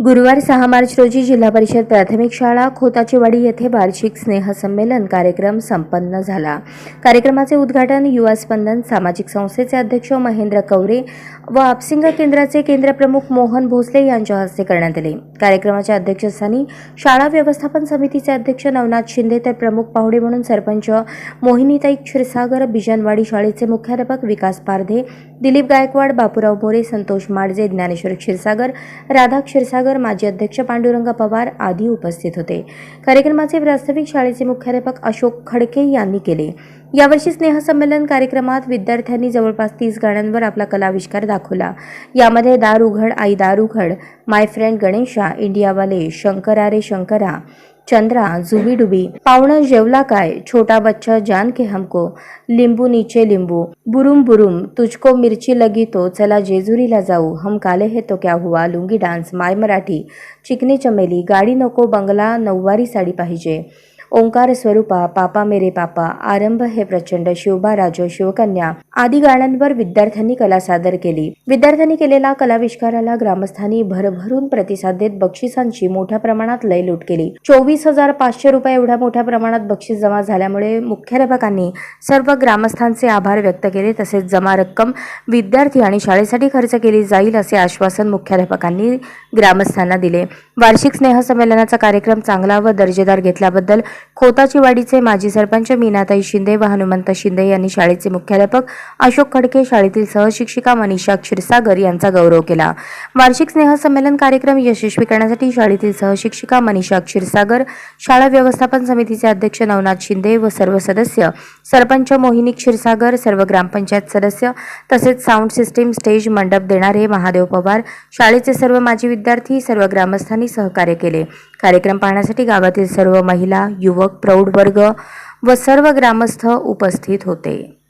गुरुवार सहा मार्च रोजी जिल्हा परिषद प्राथमिक शाळा खोताचीवाडी येथे वार्षिक स्नेहसंमेलन कार्यक्रम संपन्न झाला. कार्यक्रमाचे उद्घाटन युवा स्पंदन सामाजिक संस्थेचे अध्यक्ष महेंद्र कवरे व आपसिंग केंद्राचे केंद्रप्रमुख मोहन भोसले यांच्या हस्ते करण्यात आले. कार्यक्रमाच्या अध्यक्षस्थानी शाळा व्यवस्थापन समितीचे अध्यक्ष नवनाथ शिंदे तर प्रमुख पाहुणे म्हणून सरपंच मोहिनीताई क्षीरसागर बिजनवाडी शाळेचे मुख्याध्यापक विकास पारधे दिलीप गायकवाड बापूराव मोरे संतोष माडजे ज्ञानेश्वर क्षीरसागर राधा क्षीरसागर माजी अध्यक्ष पांडुरंग पवार आदी उपस्थित होते. कार्यक्रमाचे प्रास्ताविक शाळेचे मुख्याध्यापक अशोक खडके यांनी केले. यावर्षी स्नेहसंमेलन कार्यक्रमात विद्यार्थ्यांनी जवळपास तीस गाण्यांवर आपला कलाविष्कार दाखवला. यामध्ये दार उघड आई दार उघड माय फ्रेंड गणेशा इंडियावाले शंकरा रे शंकरा चंद्रा जुबी डुबी पावणं जेवला काय छोटा बच्चा जान के हमको लिंबू नीचे लिंबू बुरुम बुरुम तुझको मिरची लगी तो चला जेजुरीला जाऊ हम काले हे तो क्या हुआ लुंगी डान्स माय मराठी चिकनी चमेली गाडी नको बंगला नऊवारी साडी पाहिजे. ओंकार स्वरूपा पापा मेरे पापा आरंभ हे प्रचंड शिवबा राजो शिवकन्या आदी गाण्यांवर विद्यार्थ्यांनी कला सादर केली. विद्यार्थ्यांनी केलेल्या कलाविष्काराला ग्रामस्थांनी भरभरून प्रतिसाद देत बक्षिसांची मोठ्या प्रमाणात लयलूट केली. चोवीस हजार पाचशे रुपये एवढ्या मोठ्या प्रमाणात बक्षीस जमा झाल्यामुळे मुख्याध्यापकांनी सर्व ग्रामस्थांचे आभार व्यक्त केले तसेच जमा रक्कम विद्यार्थी आणि शाळेसाठी खर्च केली जाईल असे आश्वासन मुख्याध्यापकांनी ग्रामस्थांना दिले. वार्षिक स्नेहसंमेलनाचा कार्यक्रम चांगला व दर्जेदार घेतल्याबद्दल खोताची वाडीचे माजी सरपंच मीनाताई शिंदे व हनुमंत शिंदे यांनी शाळेचे मुख्याध्यापक अशोक खडके शाळेतील सहशिक्षिका मनीषा क्षीरसागर यांचा गौरव केला. वार्षिक स्नेहसंमेलन कार्यक्रम यशस्वी करण्यासाठी शाळेतील सहशिक्षिका मनीषा क्षीरसागर शाळा व्यवस्थापन समितीचे अध्यक्ष नवनाथ शिंदे व सर्व सदस्य सरपंच मोहिनी क्षीरसागर सर्व ग्रामपंचायत सदस्य तसेच साऊंड सिस्टीम स्टेज मंडप देणारे महादेव पवार शाळेचे सर्व माजी विद्यार्थी सर्व ग्रामस्थांनी सहकार्य केले. कार्यक्रम पाहण्यासाठी गावातील सर्व महिला युवक प्रौढ वर्ग व सर्व ग्रामस्थ उपस्थित होते.